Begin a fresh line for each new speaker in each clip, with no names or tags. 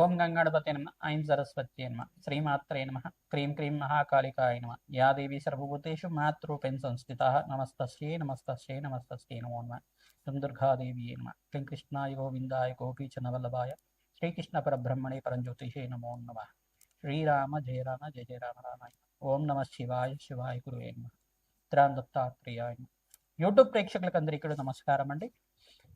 ఓం గంగాణపతి నమ ఐం సరస్వతి నమ శ్రీమాత్రే నమ క్రీం క్రీం మహాకాళికాయ నమ. యా దేవి సర్వభూతేషు మాతృపేన్ సంస్థిత నమస్తస్యై నమస్తస్యై నమస్తస్యై నమో నమ. దుం దుర్గాదేవి నమ. క్లీం కృష్ణాయ గోవిందాయ గోపీచనవల్లభాయ శ్రీకృష్ణ పరబ్రహ్మణే పరంజ్యోతిషే నమో నమ. శ్రీరామ జయ రామ జయ జయ రామ రామాయ ఓం నమ శివాయ శివాయ గురువే నమ. త్రాన్ దత్తాత్రేయాయ యూట్యూబ్ ప్రేక్షకులకు అందరికీ నమస్కారం అండి.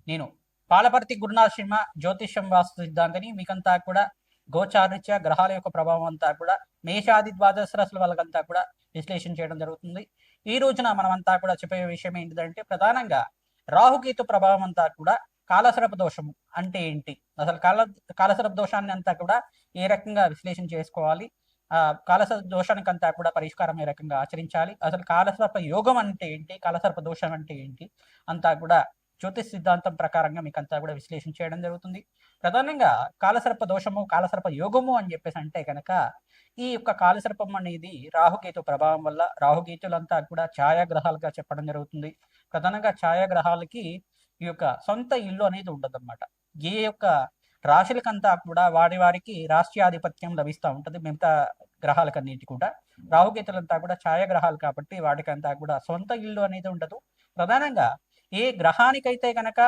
నేను పాలపర్తి గురునాథ శర్మ జ్యోతిష్యం వాస్తు సిద్ధాంతని మీకంతా కూడా గోచారిత్య గ్రహాల యొక్క ప్రభావం అంతా కూడా మేషాది ద్వాదశ రాశుల వాళ్ళకంతా కూడా విశ్లేషణ చేయడం జరుగుతుంది. ఈ రోజున మనమంతా కూడా చెప్పే విషయం ఏంటిదంటే ప్రధానంగా రాహుకేతు ప్రభావం అంతా కూడా కాలసరప దోషము అంటే ఏంటి? అసలు కాల కాలసరప దోషాన్ని అంతా కూడా ఏ రకంగా విశ్లేషణ చేసుకోవాలి? ఆ కాలసర్ప దోషానికి అంతా కూడా పరిష్కారం ఏ రకంగా ఆచరించాలి? అసలు కాలసర్ప యోగం అంటే ఏంటి? కాలసర్ప దోషం అంటే ఏంటి? అంతా కూడా జ్యోతిష్ సిద్ధాంతం ప్రకారంగా మీకు అంతా కూడా విశ్లేషణ చేయడం జరుగుతుంది. ప్రధానంగా కాలసర్ప దోషము కాలసర్ప యోగము అని చెప్పేసి అంటే కనుక ఈ యొక్క కాలసర్పం అనేది రాహుకేతు ప్రభావం వల్ల రాహుకేతులంతా కూడా ఛాయాగ్రహాలుగా చెప్పడం జరుగుతుంది. ప్రధానంగా ఛాయాగ్రహాలకి ఈ యొక్క సొంత ఇల్లు అనేది ఉండదన్నమాట. ఏ యొక్క రాశులకంతా కూడా వారి వారికి రాష్ట్రాధిపత్యం లభిస్తూ ఉంటుంది. మిగతా గ్రహాలకన్నిటి కూడా రాహుకేతులంతా కూడా ఛాయాగ్రహాలు కాబట్టి వాటికంతా కూడా సొంత ఇల్లు అనేది ఉండదు. ప్రధానంగా ఏ గ్రహానికైతే గనక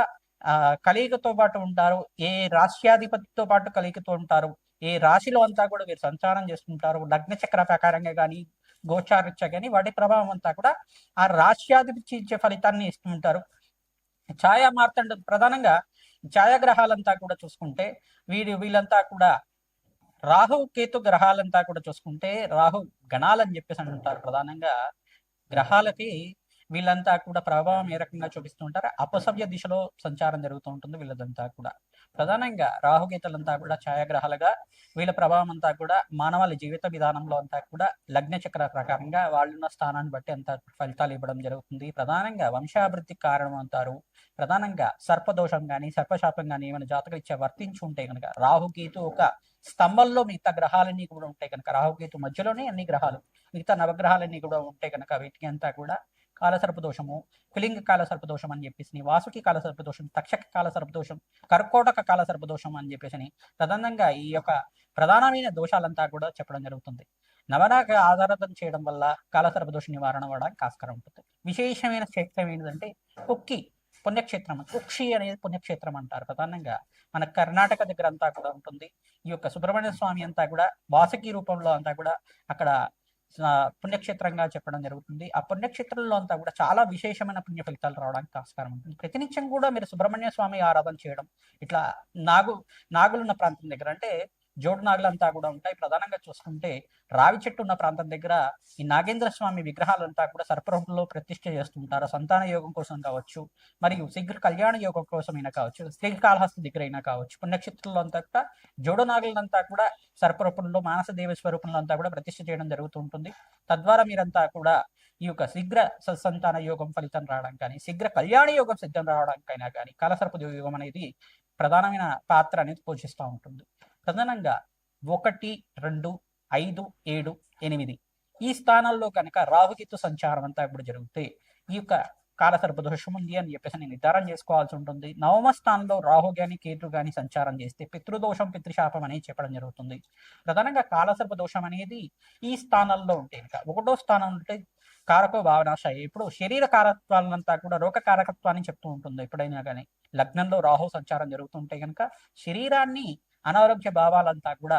ఆ కలియుగతో పాటు ఉంటారు ఏ రాష్ట్రాధిపతితో పాటు కలియుగతో ఉంటారు ఏ రాశిలో అంతా కూడా వీరు సంచారం చేస్తుంటారు లగ్న చక్ర ప్రకారంగా కానీ గోచారిత్య కానీ వాటి ప్రభావం అంతా కూడా ఆ రాష్ట్రాధిపతి ఇచ్చే ఫలితాన్ని ఇస్తుంటారు ఛాయా మార్తండ ప్రధానంగా ఛాయాగ్రహాలంతా కూడా చూసుకుంటే వీరు వీళ్ళంతా కూడా రాహు కేతు గ్రహాలంతా కూడా చూసుకుంటే రాహు గణాలని చెప్పేసి అంటుంటారు. ప్రధానంగా గ్రహాలకి వీళ్ళంతా కూడా ప్రభావం ఏ రకంగా చూపిస్తుంటారు అపసవ్య దిశలో సంచారం జరుగుతూ ఉంటుంది వీళ్ళదంతా కూడా. ప్రధానంగా రాహుగీతలంతా కూడా ఛాయాగ్రహాలుగా వీళ్ళ ప్రభావం అంతా కూడా మానవాళి జీవిత విధానంలో అంతా కూడా లగ్న చక్ర ప్రకారంగా వాళ్ళున్న స్థానాన్ని బట్టి అంత ఫలితాలు ఇవ్వడం జరుగుతుంది. ప్రధానంగా వంశాభివృద్ధికి కారణం అంటారు. ప్రధానంగా సర్పదోషం కానీ సర్పశాపం కానీ ఏమైనా జాతకరీత్యా వర్తించి ఉంటే కనుక రాహుకేతు ఒక స్తంభంలో మిగతా గ్రహాలన్నీ కూడా ఉంటాయి కనుక రాహుకేతు మధ్యలోనే అన్ని గ్రహాలు మిగతా నవగ్రహాలన్నీ కూడా ఉంటాయి కనుక వీటికి అంతా కూడా కాలసర్పదోషము కులింగ కాలసర్పదోషం అని చెప్పేసి వాసుకి కాలసర్పదోషం తక్షక కాలసర్పదోషం కర్కోటక కాలసర్పదోషం అని చెప్పేసి ప్రధానంగా ఈ యొక్క ప్రధానమైన దోషాలంతా కూడా చెప్పడం జరుగుతుంది. నవరాక ఆధారం చేయడం వల్ల కాలసర్పదోష నివారణ అవ్వడానికి ఆస్కారం ఉంటుంది. విశేషమైన క్షేత్రం ఏంటంటే కుక్కి పుణ్యక్షేత్రం కుక్షి అనేది పుణ్యక్షేత్రం అంటారు. ప్రధానంగా మన కర్ణాటక దగ్గర అంతా కూడా ఉంటుంది. ఈ యొక్క సుబ్రహ్మణ్య స్వామి అంతా కూడా వాసకి రూపంలో అంతా కూడా అక్కడ పుణ్యక్షేత్రంగా చెప్పడం జరుగుతుంది. ఆ పుణ్యక్షేత్రంలో అంతా కూడా చాలా విశేషమైన పుణ్య ఫలితాలు రావడానికి ఆస్కారం ఉంటుంది. ప్రతినిత్యం కూడా మీరు సుబ్రహ్మణ్య స్వామి ఆరాధన చేయడం ఇట్లా నాగు నాగులున్న ప్రాంతం దగ్గర అంటే జోడు నాగులంతా కూడా ఉంటాయి. ప్రధానంగా చూసుకుంటే రావి చెట్టు ఉన్న ప్రాంతం దగ్గర ఈ నాగేంద్ర స్వామి విగ్రహాలంతా కూడా సర్పరూపంలో ప్రతిష్ఠ చేస్తుంటారు. సంతాన యోగం కోసం కావచ్చు మరియు శీఘ్ర కళ్యాణ యోగం కోసమైనా కావచ్చు శ్రీకాళహస్తి దగ్గర అయినా కావచ్చు పుణ్యక్షేత్రంలో అంతా కూడా జోడు నాగులంతా కూడా సర్పరూపంలో మానస దేవ స్వరూపంలో అంతా కూడా ప్రతిష్ఠ చేయడం జరుగుతూ ఉంటుంది. తద్వారా మీరంతా కూడా ఈ యొక్క శీఘ్ర సత్సంతాన యోగం ఫలితం రావడం కానీ శీఘ్ర కళ్యాణ యోగం సిద్ధం రావడానికైనా కానీ కాలసర్ప యోగం అనేది ప్రధానమైన పాత్ర అనేది పోషిస్తూ ఉంటుంది. తదనంగా ఒకటి రెండు ఐదు ఏడు ఎనిమిది ఈ స్థానాల్లో కనుక రాహుకేతు సంచారం అంతా ఇప్పుడు జరిగితే ఈ యొక్క కాలసర్ప దోషం ఉంది అని చెప్పేసి నేను నిర్ధారణ చేసుకోవాల్సి ఉంటుంది. నవమ స్థానంలో రాహు గాని కేతు గాని సంచారం చేస్తే పితృదోషం పితృశాపం అనేది చెప్పడం జరుగుతుంది. ప్రధానంగా కాలసర్ప దోషం అనేది ఈ స్థానాల్లో ఉంటే ఇంకా ఒకటో స్థానం ఉంటే కారకో భావనాశ ఇప్పుడు శరీర కారకత్వాలంతా కూడా రోగ కారకత్వాన్ని చెప్తూ ఉంటుంది ఎప్పుడైనా కానీ లగ్నంలో రాహు సంచారం జరుగుతుంటే కనుక శరీరాన్ని అనారోగ్య భావాలంతా కూడా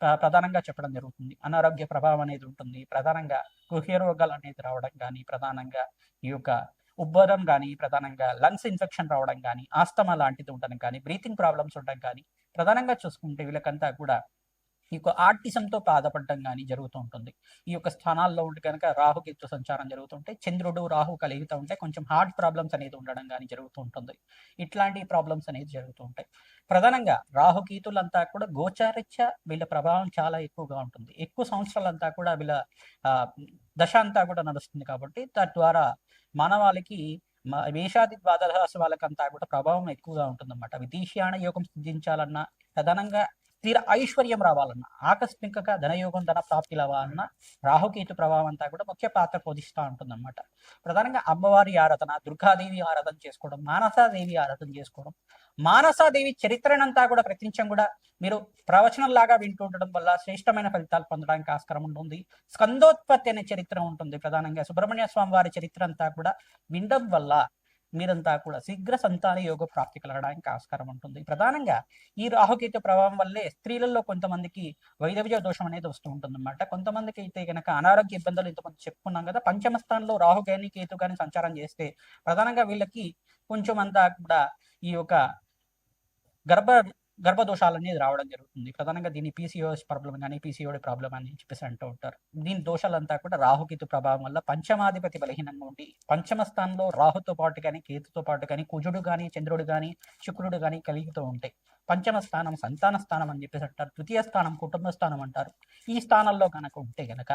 ప్రధానంగా చెప్పడం జరుగుతుంది. అనారోగ్య ప్రభావం అనేది ఉంటుంది. ప్రధానంగా గుహ్య రోగాలు అనేది రావడం కానీ ప్రధానంగా ఈ యొక్క ఉబ్బరం కానీ ప్రధానంగా లంగ్స్ ఇన్ఫెక్షన్ రావడం కానీ ఆస్తమా లాంటిది ఉండడం కానీ బ్రీతింగ్ ప్రాబ్లమ్స్ ఉండడం కానీ ప్రధానంగా చూసుకుంటే వీళ్ళకంతా కూడా ఈ యొక్క ఆర్టిజంతో బాధపడడం కానీ జరుగుతూ ఉంటుంది. ఈ యొక్క స్థానాల్లో ఉంటే కనుక రాహుకేతు సంచారం జరుగుతుంటే చంద్రుడు రాహు కలిగితూ ఉంటే కొంచెం హార్ట్ ప్రాబ్లమ్స్ అనేది ఉండడం కానీ జరుగుతూ ఉంటుంది. ఇట్లాంటి ప్రాబ్లమ్స్ అనేది జరుగుతూ ఉంటాయి. ప్రధానంగా రాహుకేతులంతా కూడా గోచారిత్య వీళ్ళ ప్రభావం చాలా ఎక్కువగా ఉంటుంది. ఎక్కువ సంవత్సరాలంతా కూడా వీళ్ళ ఆ, దశ అంతా కూడా నడుస్తుంది కాబట్టి తద్వారా మానవాళికి మ- మేషాది ద్వాదశ వాళ్ళకంతా కూడా ప్రభావం ఎక్కువగా ఉంటుందన్నమాట. విదేశీయాన యోగం సిద్ధించాలన్నా ప్రధానంగా స్థిర ఐశ్వర్యం రావాలన్నా ఆకస్మికంగా ధనయోగం ధన ప్రాప్తి రావాలన్నా రాహుకేతు ప్రభావం అంతా కూడా ముఖ్య పాత్ర పోషిస్తూ ఉంటుందన్నమాట. ప్రధానంగా అమ్మవారి ఆరాధన దుర్గాదేవి ఆరాధన చేసుకోవడం మానసాదేవి ఆరాధన చేసుకోవడం మానసాదేవి చరిత్రనంతా కూడా ప్రతినిత్యం కూడా మీరు ప్రవచనంలాగా వింటూ ఉండడం వల్ల శ్రేష్టమైన ఫలితాలు పొందడానికి ఆస్కారం ఉంటుంది. స్కందోత్పత్తి అనే చరిత్ర ఉంటుంది ప్రధానంగా. సుబ్రహ్మణ్య స్వామి వారి చరిత్ర అంతా కూడా వినడం వల్ల మీరంతా కూడా శీఘ్ర సంతాన యోగ ప్రాప్తి కలగడానికి ఆస్కారం ఉంటుంది. ప్రధానంగా ఈ రాహుకేతు ప్రభావం వల్లే స్త్రీలలో కొంతమందికి వైదవ్య దోషం అనేది వస్తూ ఉంటుంది అనమాట కొంతమందికి అయితే కనుక అనారోగ్య ఇబ్బందులు ఇంతమంది చెప్పుకున్నాం కదా పంచమ స్థానంలో రాహు కానీ కేతు కానీ సంచారం చేస్తే ప్రధానంగా వీళ్ళకి కొంచెం అంతా కూడా ఈ యొక్క గర్భ గర్భదోషాలు అనేది రావడం జరుగుతుంది. ప్రధానంగా దీన్ని పీసీఓఎస్ ప్రాబ్లం కానీ పీసీఓడి ప్రాబ్లం అని చెప్పేసి అంటూ ఉంటారు. దీని దోషాలంతా కూడా రాహుకేతు ప్రభావం వల్ల పంచమాధిపతి బలహీనంగా ఉండి పంచమ స్థానంలో రాహుతో పాటు కానీ కేతుతో పాటు కానీ కుజుడు కానీ చంద్రుడు కానీ శుక్రుడు కానీ కలిగితో ఉంటాయి. పంచమ స్థానం సంతాన స్థానం అని చెప్పేసి అంటారు. తృతీయ స్థానం కుటుంబ స్థానం అంటారు. ఈ స్థానంలో కనుక ఉంటే గనక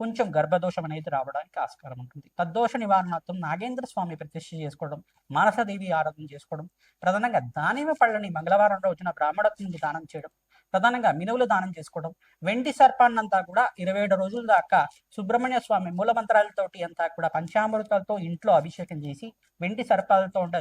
కొంచెం గర్భదోషం అనేది రావడానికి ఆస్కారం ఉంటుంది. తద్దోష నివారణార్థం నాగేంద్ర స్వామి ప్రతిష్ఠ చేసుకోవడం మానసదేవి ఆరాధన చేసుకోవడం ప్రధానంగా దానిమ్మ పళ్ళని మంగళవారం రోజున బ్రాహ్మణత్వం దానం చేయడం ప్రధానంగా మినువులు దానం చేసుకోవడం వెండి సర్పాన్నంతా కూడా ఇరవై ఏడు రోజుల దాకా సుబ్రహ్మణ్య స్వామి మూల మంత్రాలతోటి అంతా కూడా పంచామృతాలతో ఇంట్లో అభిషేకం చేసి వెండి సర్పాలతో ఉండే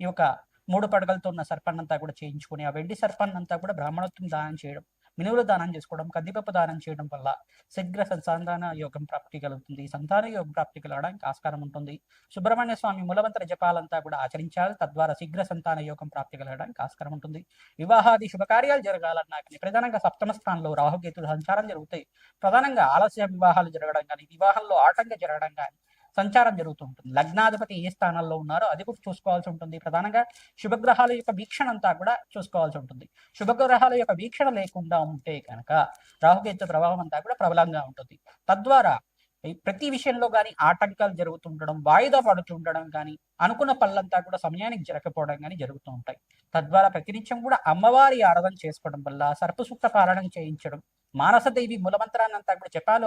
ఈ యొక్క మూడు పడగలతో ఉన్న సర్పాన్నంతా కూడా చేయించుకొని ఆ వెండి సర్పాన్నంతా కూడా బ్రాహ్మణత్వం దానం చేయడం మినువులు దానం చేసుకోవడం కందిపప్పు దానం చేయడం వల్ల శీఘ్ర సంతాన యోగం ప్రాప్తి కలుగుతుంది. సంతాన యోగం ప్రాప్తి కలగడానికి ఆస్కారం ఉంటుంది. సుబ్రహ్మణ్య స్వామి మూలమంత్ర జపాలంతా కూడా ఆచరించాలి. తద్వారా శీఘ్ర సంతాన యోగం ప్రాప్తి కలగడానికి ఆస్కారం ఉంటుంది. వివాహాది శుభకార్యాలు జరగాలన్నా కానీ ప్రధానంగా సప్తమ స్థానంలో రాహుకేతులు సంచారం జరుగుతాయి. ప్రధానంగా ఆలస్య వివాహాలు జరగడం కానీ వివాహంలో ఆటంకం జరగడం కానీ సంచారం జరుగుతూ ఉంటుంది. లగ్నాధిపతి ఏ స్థానంలో ఉన్నారో అది కూడా చూసుకోవాల్సి ఉంటుంది. ప్రధానంగా శుభగ్రహాల యొక్క వీక్షణ అంతా కూడా చూసుకోవాల్సి ఉంటుంది. శుభగ్రహాల యొక్క వీక్షణ లేకుండా ఉంటే కనుక రాహుకేతు ప్రభావం అంతా కూడా ప్రబలంగా ఉంటుంది. తద్వారా ప్రతి విషయంలో కానీ ఆటంకాలు జరుగుతుండడం వాయిదా పడుతుండడం కానీ అనుకున్న పనులంతా కూడా సమయానికి జరగకపోవడం కానీ జరుగుతూ ఉంటాయి. తద్వారా ప్రతినిత్యం కూడా అమ్మవారి ఆరాధన చేసుకోవడం వల్ల సర్పసూక్త పాలన చేయించడం మానసదేవి మూలమంత్రాన్ని అంతా కూడా జపాలు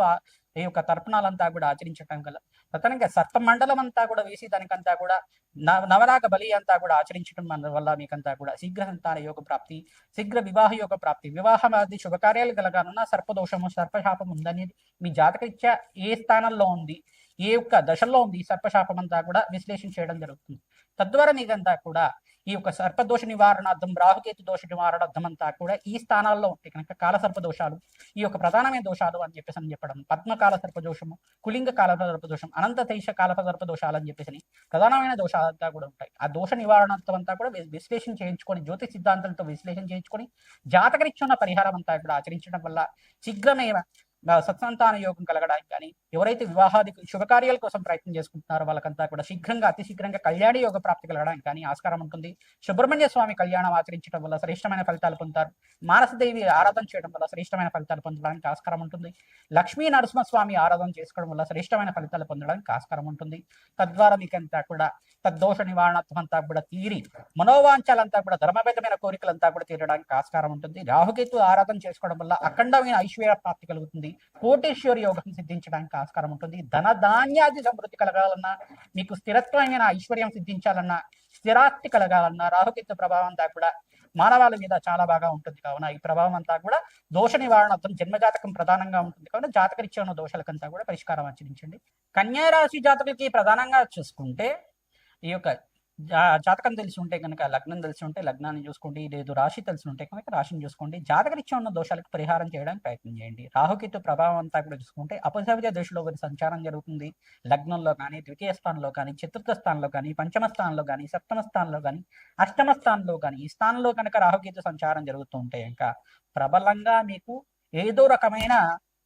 ఈ యొక్క తర్పణాలంతా కూడా ఆచరించటం గల ప్రధానంగా సర్ప మండలం అంతా కూడా వేసి దానికంతా కూడా నవ నవరాగ బలి అంతా కూడా ఆచరించడం వల్ల మీకంతా కూడా శీఘ్ర సంతాన యోగ ప్రాప్తి శీఘ్ర వివాహ యోగ ప్రాప్తి వివాహం ఆది శుభకార్యాలు కలగాలన్నా సర్పదోషము సర్పశాపం ఉందనేది మీ జాతక జాతకరీత్యా ఏ స్థానంలో ఉంది? ఏ యొక్క దశల్లో ఉంది ఈ సర్పశాపం అంతా కూడా విశ్లేషణ చేయడం జరుగుతుంది. తద్వారా నీకంతా కూడా ఈ యొక్క సర్పదోష నివారణార్థం రాహుకేతు దోష నివారణార్థం అంతా కూడా ఈ స్థానాల్లో ఉంటాయి కనుక కాల సర్ప దోషాలు ఈ యొక్క ప్రధానమైన దోషాలు అని చెప్పేసి అని చెప్పడం పద్మకాల సర్పదోషము కులింగ కాల సర్పదోషం అనంత తైష కాల సర్పదోషాలు అని చెప్పేసి ప్రధానమైన దోషాలంతా కూడా ఉంటాయి. ఆ దోష నివారణార్థం అంతా కూడా విశ్లేషణ చేయించుకొని జ్యోతి సిద్ధాంతాలతో విశ్లేషణ చేయించుకొని జాతకరీత్యున్న పరిహారం అంతా కూడా ఆచరించడం వల్ల శీఘ్రమే సత్సంతాన యోగం కలగడానికి కానీ ఎవరైతే వివాహాది శుభకార్యాల కోసం ప్రయత్నం చేసుకుంటున్నారో వాళ్ళకంతా కూడా శీఘ్రంగా అతి శీఘ్రంగా కళ్యాణ యోగ ప్రాప్తి కలగడానికి కానీ ఆస్కారం ఉంటుంది. సుబ్రహ్మణ్య స్వామి కళ్యాణం ఆచరించడం వల్ల శ్రేష్టమైన ఫలితాలు పొందుతారు. మానసదేవి ఆరాధన చేయడం వల్ల శ్రేష్టమైన ఫలితాలు పొందడానికి ఆస్కారం ఉంటుంది. లక్ష్మీ నరసింహస్వామి ఆరాధన చేసుకోవడం వల్ల శ్రేష్టమైన ఫలితాలు పొందడానికి ఆస్కారం ఉంటుంది. తద్వారా మీకంతా కూడా తద్దోష నివారణత్వం అంతా కూడా తీరి మనోవాంఛాలంతా కూడా ధర్మబద్ధమైన కోరికలంతా కూడా తీరడానికి ఆస్కారం ఉంటుంది. రాహుకేతు ఆరాధన చేసుకోవడం వల్ల అఖండమైన ఐశ్వర్య ప్రాప్తి కలుగుతుంది. కోటేశ్వర యోగం సిద్ధించడానికి ఆస్కారం ఉంటుంది. ధన ధాన్యాది సమృద్ధి కలగాలన్నా మీకు స్థిరత్వమైన ఐశ్వర్యం సిద్ధించాలన్నా స్థిరాస్తి కలగాలన్నా రాహుకేతు ప్రభావం అంతా కూడా మానవాళి మీద చాలా బాగా ఉంటుంది. కావున ఈ ప్రభావం అంతా కూడా దోష నివారణార్థం జన్మజాతకం ప్రధానంగా ఉంటుంది. కావున జాతకరీత్యా ఉన్న దోషాలకంతా కూడా పరిష్కారం ఆచరించండి. కన్యా రాశి జాతకులకి ప్రధానంగా చూసుకుంటే ఈ యొక్క జాతకం తెలిసి ఉంటే కనుక లగ్నం తెలిసి ఉంటే లగ్నాన్ని చూసుకోండి లేదు రాశి తెలిసి ఉంటే కనుక రాశిని చూసుకోండి. జాతకరీత్యా ఉన్న దోషాలకు పరిహారం చేయడానికి ప్రయత్నం చేయండి. రాహుకేతు ప్రభావం అంతా కూడా చూసుకుంటే అపసవ్య దశలో వారి సంచారం జరుగుతుంది. లగ్నంలో కానీ ద్వితీయ స్థానంలో కానీ చతుర్థ స్థానంలో కానీ పంచమ స్థానంలో కానీ సప్తమ స్థానంలో కానీ అష్టమ స్థానంలో కానీ ఈ స్థానంలో కనుక రాహుకేతు సంచారం జరుగుతూ ఉంటే ఇంకా ప్రబలంగా మీకు ఏదో రకమైన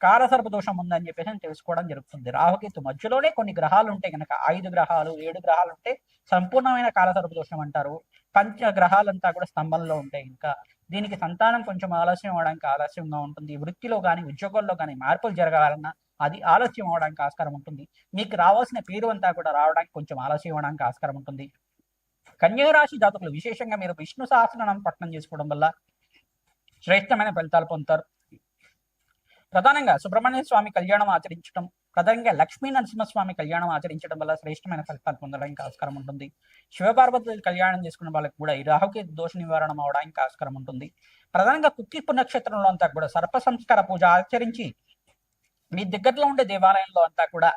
కాలసర్ప దోషం ఉందని చెప్పేసి తెలుసుకోవడం జరుగుతుంది. రాహుకేతు మధ్యలోనే కొన్ని గ్రహాలు ఉంటాయి కనుక ఐదు గ్రహాలు ఏడు గ్రహాలు ఉంటే సంపూర్ణమైన కాలసర్ప దోషం అంటారు. పంచ గ్రహాలంతా కూడా స్తంభంలో ఉంటాయి ఇంకా. దీనికి సంతానం కొంచెం ఆలస్యం అవడానికి ఆలస్యంగా ఉంటుంది. వృత్తిలో కానీ ఉద్యోగాల్లో కానీ మార్పులు జరగాలన్నా అది ఆలస్యం అవడానికి ఆస్కారం ఉంటుంది. మీకు రావాల్సిన పేరు అంతా కూడా రావడానికి కొంచెం ఆలస్యం అవడానికి ఆస్కారం ఉంటుంది. కన్యారాశి జాతకులు విశేషంగా మీరు విష్ణు సహస్రనామం పట్టణం చేసుకోవడం వల్ల శ్రేష్టమైన ఫలితాలు పొందుతారు. ప్రధానంగా సుబ్రహ్మణ్య స్వామి కళ్యాణం ఆచరించడం ప్రధానంగా లక్ష్మీ నరసింహస్వామి కళ్యాణం ఆచరించడం వల్ల శ్రేష్టమైన ఫలితాలు పొందడానికి ఆస్కారం ఉంటుంది. శివపార్వతులు కళ్యాణం చేసుకున్న వాళ్ళకి కూడా ఈ రాహుకి దోష నివారణ అవడానికి ఆస్కారం ఉంటుంది. ప్రధానంగా కుక్కిప్పు నక్షత్రంలో అంతా కూడా సర్ప సంస్కార పూజ ఆచరించి మీ దగ్గరలో ఉండే దేవాలయంలో అంతా కూడా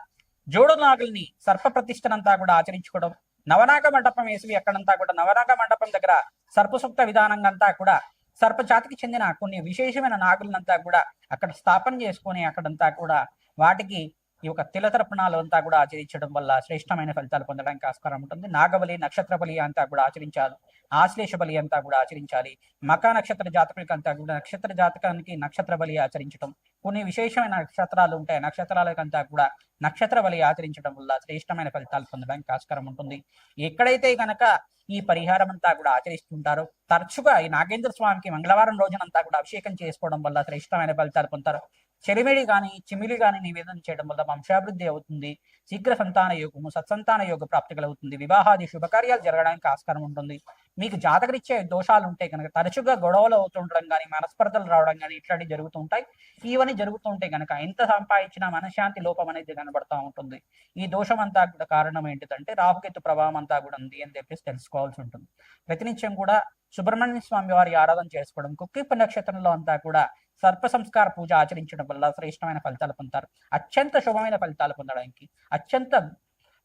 జోడు నాగుల్ని సర్ప ప్రతిష్టనంతా కూడా ఆచరించుకోవడం నవనాగ మండపం వేసి అక్కడంతా కూడా నవనాగ మండపం దగ్గర సర్పసూక్త విధానంగా అంతా కూడా సర్పజాతికి చెందిన కొన్ని విశేషమైన నాగులంతా కూడా అక్కడ స్థాపన చేసుకొని అక్కడంతా కూడా వాటికి ఈ యొక్క తిలతర్పణాలు అంతా కూడా ఆచరించడం వల్ల శ్రేష్టమైన ఫలితాలు పొందడానికి ఆస్కారం ఉంటుంది. నాగబలి నక్షత్ర బలి అంతా కూడా ఆచరించాలి. ఆశ్లేష బలి అంతా కూడా ఆచరించాలి. మకా నక్షత్ర జాతకులకి అంతా కూడా నక్షత్ర జాతకానికి నక్షత్ర బలి ఆచరించడం కొన్ని విశేషమైన నక్షత్రాలు ఉంటాయి. నక్షత్రాలకంతా కూడా నక్షత్ర బలి ఆచరించడం వల్ల శ్రేష్టమైన ఫలితాలు పొందడానికి ఆస్కారం ఉంటుంది. ఎక్కడైతే కనుక ఈ పరిహారం అంతా కూడా ఆచరిస్తుంటారో తరచుగా ఈ నాగేంద్ర స్వామికి మంగళవారం రోజునంతా కూడా అభిషేకం చేసుకోవడం వల్ల శ్రేష్టమైన ఫలితాలు పొందుతారు. చెలిమిడి కానీ చిమిలి కానీ నివేదన చేయడం వల్ల వంశాభివృద్ధి అవుతుంది. శీఘ్ర సంతాన యోగము సత్సంతాన యోగ ప్రాప్తి కలుగుతుంది. వివాహాది శుభకార్యాలు జరగడానికి ఆస్కారం ఉంటుంది. మీకు జాతకరిచ్చే దోషాలు ఉంటే కనుక తరచుగా గొడవలు అవుతుండడం కానీ మనస్పర్ధలు రావడం కానీ ఇట్లాంటివి జరుగుతూ ఉంటాయి. ఇవన్నీ జరుగుతుంటే కనుక ఎంత సంపాదించినా మనశ్శాంతి లోపం అనేది కనబడతా ఉంటుంది. ఈ దోషం అంతా కూడా కారణం ఏంటిదంటే రాహుకేతు ప్రభావం అంతా కూడా ఉంది అని చెప్పేసి తెలుసుకోవాల్సి ఉంటుంది. ప్రతినిత్యం కూడా సుబ్రహ్మణ్య స్వామి వారి ఆరాధన చేసుకోవడం కుక్కిప్ప నక్షత్రంలో అంతా కూడా సర్ప సంస్కార పూజ ఆచరించడం వల్ల శ్రేష్టమైన ఫలితాలు పొందుతారు. అత్యంత శుభమైన ఫలితాలు పొందడానికి అత్యంత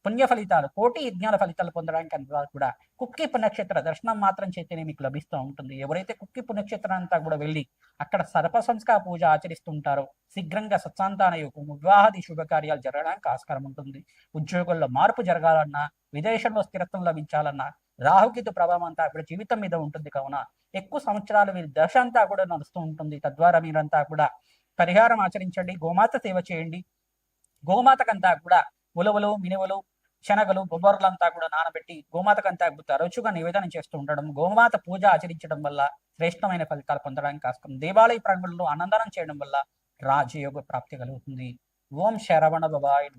పుణ్య ఫలితాలు కోటి యజ్ఞాల ఫలితాలు పొందడానికి అంతా కూడా కుక్కి నక్షత్ర దర్శనం మాత్రం చేతనే మీకు లభిస్తూ ఉంటుంది. ఎవరైతే కుక్కి పుణ్యక్షేత్రం అంతా కూడా వెళ్ళి అక్కడ సర్ప సంస్కార పూజ ఆచరిస్తుంటారో శీఘ్రంగా సత్సాంతాన యొక్క వివాహాది శుభకార్యాలు జరగడానికి ఆస్కారం ఉంటుంది. ఉద్యోగుల్లో మార్పు జరగాలన్నా విదేశంలో స్థిరత్వం లభించాలన్నా రాహుకేతు ప్రభావం అంతా కూడా జీవితం మీద ఉంటుంది కావున ఎక్కువ సంవత్సరాలు వీరి దశ అంతా కూడా నడుస్తూ ఉంటుంది. తద్వారా మీరంతా కూడా పరిహారం ఆచరించండి గోమాత సేవ చేయండి. గోమాతకంతా కూడా ఉలవలు మినువలు శనగలు బొబ్బర్లంతా కూడా నానబెట్టి గోమాతకంతా తరచుగా నివేదన చేస్తూ ఉండడం గోమాత పూజ ఆచరించడం వల్ల శ్రేష్టమైన ఫలితాలు పొందడానికి ఆస్కారం దేవాలయ ప్రాంగణంలో అనందనం చేయడం వల్ల రాజయోగ ప్రాప్తి కలుగుతుంది. ఓం శరవణ బాబాయ్